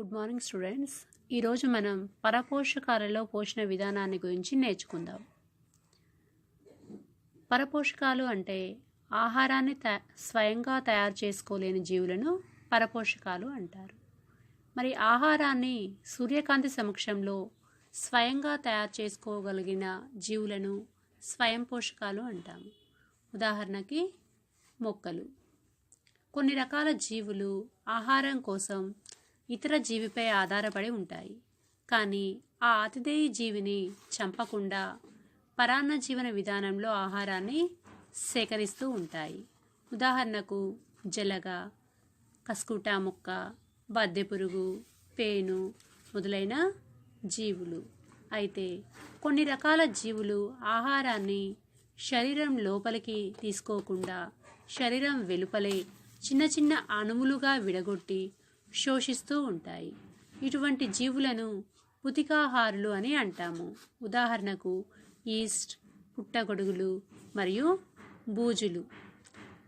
Good morning students ఈరోజు మనం పరపోషకాలలో పోషణ విధానాన్ని గురించి నేర్చుకుందాం. పరపోషకాలు అంటే ఆహారాన్ని తయా స్వయంగా తయారు చేసుకోలేని జీవులను పరపోషకాలు అంటారు. మరి ఆహారాన్ని సూర్యకాంతి సమక్షంలో స్వయంగా తయారు చేసుకోగలిగిన జీవులను స్వయం పోషకాలు అంటాము ఉదాహరణకి మొక్కలు. కొన్ని రకాల జీవులు ఆహారం కోసం ఇతర జీవిపై ఆధారపడి ఉంటాయి. కానీ ఆ అతిథేయ జీవిని చంపకుండా పరాన్న జీవన విధానంలో ఆహారాన్ని సేకరిస్తూ ఉంటాయి. ఉదాహరణకు జలగ కస్కుటా మొక్క బద్దె పురుగు పేను మొదలైన జీవులు. అయితే కొన్ని రకాల జీవులు ఆహారాన్ని శరీరం లోపలికి తీసుకోకుండా శరీరం వెలుపలే చిన్న చిన్న అణువులుగా విడగొట్టి శోషిస్తూ ఉంటాయి. ఇటువంటి జీవులను పుతికాహారులు అని అంటాము. ఉదాహరణకు ఈస్ట్ పుట్టగొడుగులు మరియు బూజులు.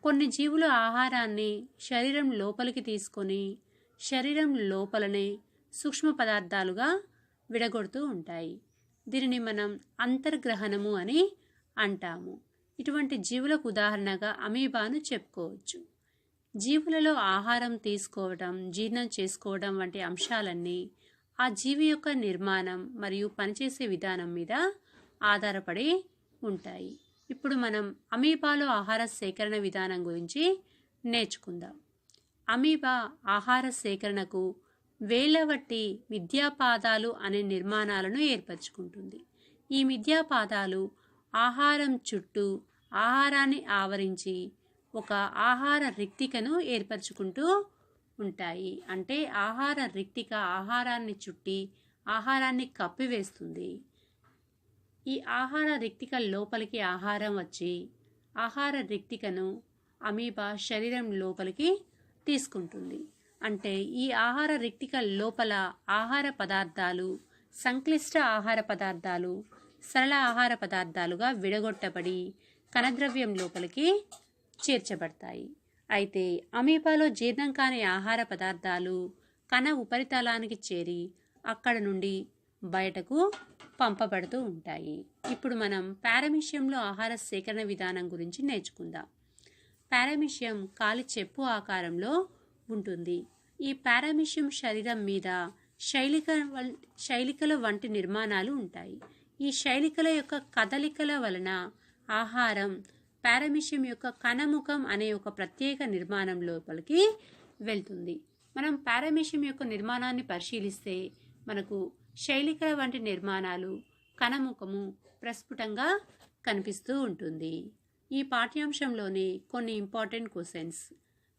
కొన్ని జీవులు ఆహారాన్ని శరీరం లోపలికి తీసుకొని శరీరం లోపలనే సూక్ష్మ పదార్థాలుగా విడగొడుతూ ఉంటాయి. దీనిని మనం అంతర్గ్రహణము అని అంటాము. ఇటువంటి జీవులకు ఉదాహరణగా అమీబాను చెప్పుకోవచ్చు. జీవులలో ఆహారం తీసుకోవడం జీర్ణం చేసుకోవడం వంటి అంశాలన్నీ ఆ జీవి యొక్క నిర్మాణం మరియు పనిచేసే విధానం మీద ఆధారపడి ఉంటాయి. ఇప్పుడు మనం అమీబాలో ఆహార సేకరణ విధానం గురించి నేర్చుకుందాం. అమీబా ఆహార సేకరణకు వేలవట్టి మిథ్యాపాదాలు అనే నిర్మాణాలను ఏర్పరచుకుంటుంది. ఈ మిథ్యాపాదాలు ఆహారం చుట్టూ ఆహారాన్ని ఆవరించి ఒక ఆహార రిక్తికను ఏర్పరచుకుంటూ ఉంటాయి. అంటే ఆహార రిక్తిక ఆహారాన్ని చుట్టి ఆహారాన్ని కప్పివేస్తుంది. ఈ ఆహార రిక్తిక లోపలికి ఆహారం వచ్చి ఆహార రిక్తికను అమీబా శరీరం లోపలికి తీసుకుంటుంది. అంటే ఈ ఆహార రిక్తిక లోపల ఆహార పదార్థాలు సంక్లిష్ట ఆహార పదార్థాలు సరళ ఆహార పదార్థాలుగా విడగొట్టబడి కణద్రవ్యం లోపలికి చేర్చబడతాయి. అయితే అమీబాలో జీర్ణం కాని ఆహార పదార్థాలు కణ ఉపరితలానికి చేరి అక్కడ నుండి బయటకు పంపబడుతూ ఉంటాయి. ఇప్పుడు మనం పారమిషియంలో ఆహార సేకరణ విధానం గురించి నేర్చుకుందాం. పారామిషియం కాలి చెప్పు ఆకారంలో ఉంటుంది. ఈ పారామిషియం శరీరం మీద శైలిక శైలికల వంటి నిర్మాణాలు ఉంటాయి. ఈ శైలికల యొక్క కదలికల వలన ఆహారం పారమిషియం యొక్క కణముఖం అనే ఒక ప్రత్యేక నిర్మాణం లోపలికి వెళ్తుంది. మనం పారామిషియం యొక్క నిర్మాణాన్ని పరిశీలిస్తే మనకు శైలికల వంటి నిర్మాణాలు కణముఖము ప్రస్ఫుటంగా కనిపిస్తూ ఉంటుంది. ఈ పాఠ్యాంశంలోని కొన్ని ఇంపార్టెంట్ క్వశ్చన్స్.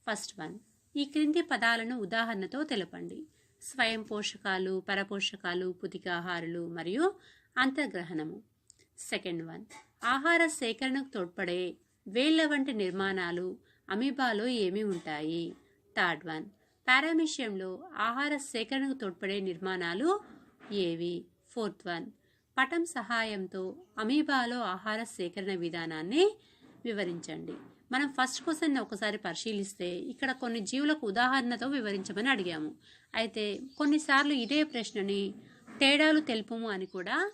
ఫస్ట్ వన్ ఈ క్రింది పదాలను ఉదాహరణతో తెలపండి. స్వయం పోషకాలు పరపోషకాలు పుతికాహారులు మరియు అంతర్గ్రహణము. సెకండ్ వన్ ఆహార సేకరణకు తోడ్పడే వేళ్ళ వంటి నిర్మాణాలు అమీబాలో ఏమి ఉంటాయి. Third one. పారామిషియంలో ఆహార సేకరణకు తోడ్పడే నిర్మాణాలు ఏవి? Fourth one. పటం సహాయంతో అమీబాలో ఆహార సేకరణ విధానాన్ని వివరించండి. మనం ఫస్ట్ క్వశ్చన్ ఒకసారి పరిశీలిస్తే ఇక్కడ కొన్ని జీవులకు ఉదాహరణతో వివరించమని అడిగాము. అయితే కొన్నిసార్లు ఇదే ప్రశ్నని తేడాలు తెలుపము అని కూడా